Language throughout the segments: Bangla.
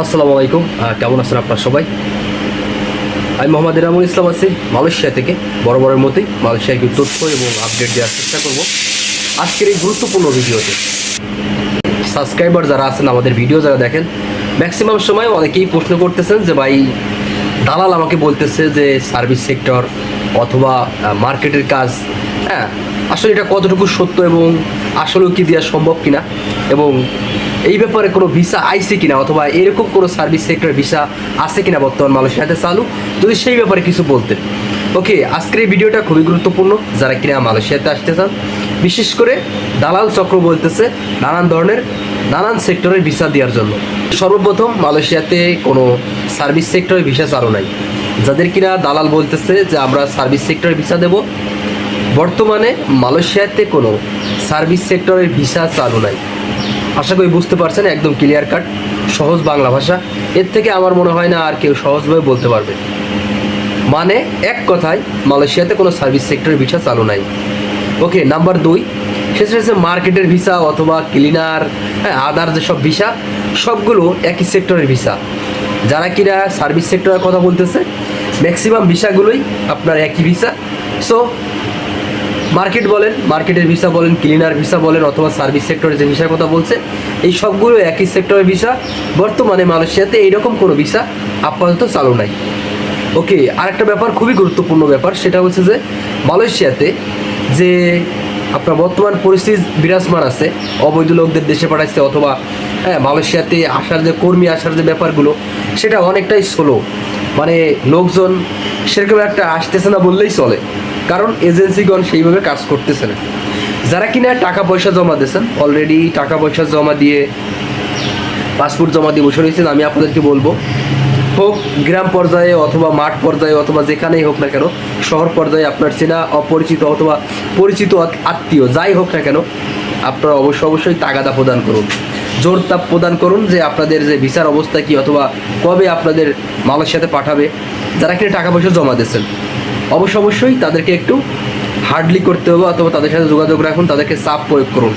আসসালামু আলাইকুম। কেমন আছেন আপনার সবাই? আমি মোহাম্মদ ইনামুল ইসলাম আছি মালয়েশিয়া থেকে। বড় বড়ের মতোই মালয়েশিয়াকে তথ্য এবং আপডেট দেওয়ার চেষ্টা করব। আজকের এই গুরুত্বপূর্ণ ভিডিওতে সাবস্ক্রাইবার যারা আছেন, আমাদের ভিডিও যারা দেখেন ম্যাক্সিমাম সময় অনেকেই প্রশ্ন করতেছেন যে, ভাই, দালাল আমাকে বলতেছে যে সার্ভিস সেক্টর অথবা মার্কেটের কাজ হ্যাঁ আসলে এটা কতটুকু সত্য এবং আসলেও কি দেওয়া সম্ভব কিনা? এবং এই ব্যাপারে কোনো ভিসা আইছে কিনা অথবা এরকম কোনো সার্ভিস সেক্টরের ভিসা আছে কিনা বর্তমান মালয়েশিয়াতে চালু? যদি সেই ব্যাপারে কিছু বলতেন। ওকে আজকের এই ভিডিওটা খুবই গুরুত্বপূর্ণ। যারা কিনা মালয়েশিয়াতে আসতে চান, বিশেষ করে দালাল চক্র বলতেছে নানান ধরনের, নানান সেক্টরের ভিসা দেওয়ার জন্য। সর্বপ্রথম মালয়েশিয়াতে কোনো সার্ভিস সেক্টরের ভিসা চালু নাই। যাদের কিনা দালাল বলতেছে যে আমরা সার্ভিস সেক্টরের ভিসা দেব, বর্তমানে মালয়েশিয়াতে কোনো সার্ভিস সেক্টরের ভিসা চালু নাই। আশা করি বুঝতে পারছেন, একদম ক্লিয়ার কাট সহজ বাংলা ভাষা। এর থেকে আমার মনে হয় না আর কেউ সহজভাবে বলতে পারবে। মানে এক কথায়, মালয়েশিয়াতে কোনো সার্ভিস সেক্টরের ভিসা চালু নাই। ওকে নাম্বার দুই, সেটা হচ্ছে মার্কেটের ভিসা অথবা ক্লিনার হ্যাঁ আদার যেসব ভিসা সবগুলো একই সেক্টরের ভিসা যারা কিনা সার্ভিস সেক্টরের কথা বলতেছে ম্যাক্সিমাম ভিসাগুলোই আপনার একই ভিসা সো মার্কেট বলেন, মার্কেটের ভিসা বলেন, ক্লিনার ভিসা বলেন, অথবা সার্ভিস সেক্টরের যে ভিসার কথা বলছে, এই সবগুলো একই সেক্টরের ভিসা। বর্তমানে মালয়েশিয়াতে এইরকম কোনো ভিসা আপাতত চালু নাই। ওকে, আরেকটা ব্যাপার খুবই গুরুত্বপূর্ণ ব্যাপার, সেটা হচ্ছে যে মালয়েশিয়াতে যে আপনার বর্তমান পরিস্থিতি বিরাজমান আছে, অবৈধ লোকদের দেশে পাঠাচ্ছে অথবা হ্যাঁ মালয়েশিয়াতে আসার যে কর্মী আসার যে ব্যাপারগুলো, সেটা অনেকটাই স্লো মানে লোকজন সেরকম একটা আসতেছে না বললেই চলে। কারণ এজেন্সিগণ সেইভাবে কাজ করতেছে না। যারা কিনা টাকা পয়সা জমা দিয়েছেন অলরেডি টাকা পয়সা জমা দিয়ে পাসপোর্ট জমা দিয়ে বসে রয়েছেন, আমি আপনাদেরকে বলব, হোক গ্রাম পর্যায়ে অথবা মাঠ পর্যায়ে অথবা যেখানেই হোক না কেন, শহর পর্যায়ে আপনার চেনা, অপরিচিত অথবা পরিচিত আত্মীয় যাই হোক না কেন, আপনারা অবশ্যই অবশ্যই তাগাদা প্রদান করুন। জোর তাপ প্রদান করুন যে আপনাদের যে ভিসার অবস্থা কি অথবা কবে আপনাদের মালয়েশিয়াতে পাঠাবে। যারা কিনা টাকা পয়সা জমা দিয়েছেন অবশ্য অবশ্যই তাদেরকে একটু হার্ডলি করতে হবে অথবা তাদের সাথে যোগাযোগ রাখুন, তাদেরকে চাপ প্রয়োগ করুন।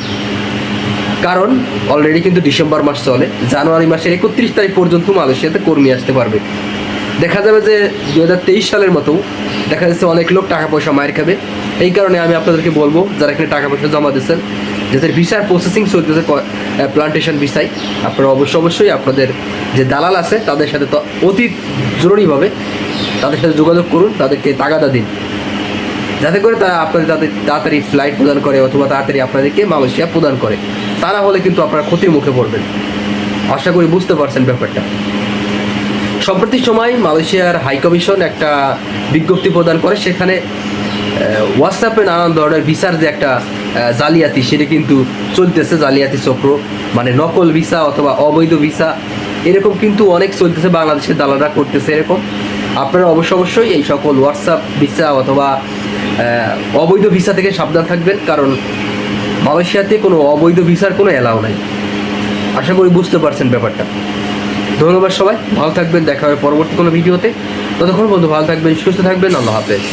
কারণ অলরেডি কিন্তু ডিসেম্বর মাস চলে, জানুয়ারি মাসের একত্রিশ তারিখ পর্যন্ত মালয়েশিয়াতে কর্মী আসতে পারবে। দেখা যাবে যে দু হাজার তেইশ সালের মতো দেখা যাচ্ছে অনেক লোক টাকা পয়সা মায়ের খাবে। এই কারণে আমি আপনাদেরকে বলব, যারা এখানে টাকা পয়সা জমা দিচ্ছেন যাদের ভিসার প্রসেসিং চলতেছে প্লান্টেশন ভিসায় আপনারা অবশ্যই অবশ্যই আপনাদের যে দালাল আছে, তাদের সাথে তো অতি জরুরিভাবে তাদের সাথে যোগাযোগ করুন, তাদেরকে তাগাদা দিন। যাতে করে তারা আপনাদের তাদের তাড়াতাড়ি ফ্লাইট প্রদান করে অথবা তাড়াতাড়ি আপনাদেরকে মালয়েশিয়া প্রদান করে। তা না হলে কিন্তু আপনারা ক্ষতির মুখে পড়বেন। আশা করি বুঝতে পারছেন ব্যাপারটা। সম্প্রতি সময় মালয়েশিয়ার হাই কমিশন একটা বিজ্ঞপ্তি প্রদান করে, সেখানে হোয়াটসঅ্যাপে নানান ধরনের ভিসার যে একটা জালিয়াতি, সেটা কিন্তু চলতেছে, জালিয়াতি চক্র মানে নকল ভিসা অথবা অবৈধ ভিসা এরকম কিন্তু অনেক চলতেছে, বাংলাদেশের দালালরা করতেছে এরকম। আপনারা অবশ্য অবশ্যই এই সকল হোয়াটসঅ্যাপ ভিসা অথবা অবৈধ ভিসা থেকে সাবধান থাকবেন, কারণ মালয়েশিয়াতে কোনো অবৈধ ভিসার কোনো অ্যালাউ নাই। আশা করি বুঝতে পারছেন ব্যাপারটা। ধন্যবাদ সবাই, ভালো থাকবেন, দেখা হবে পরবর্তী কোনো ভিডিওতে। ততক্ষণ বন্ধু, ভালো থাকবেন, সুস্থ থাকবেন, আল্লাহ হাফেজ।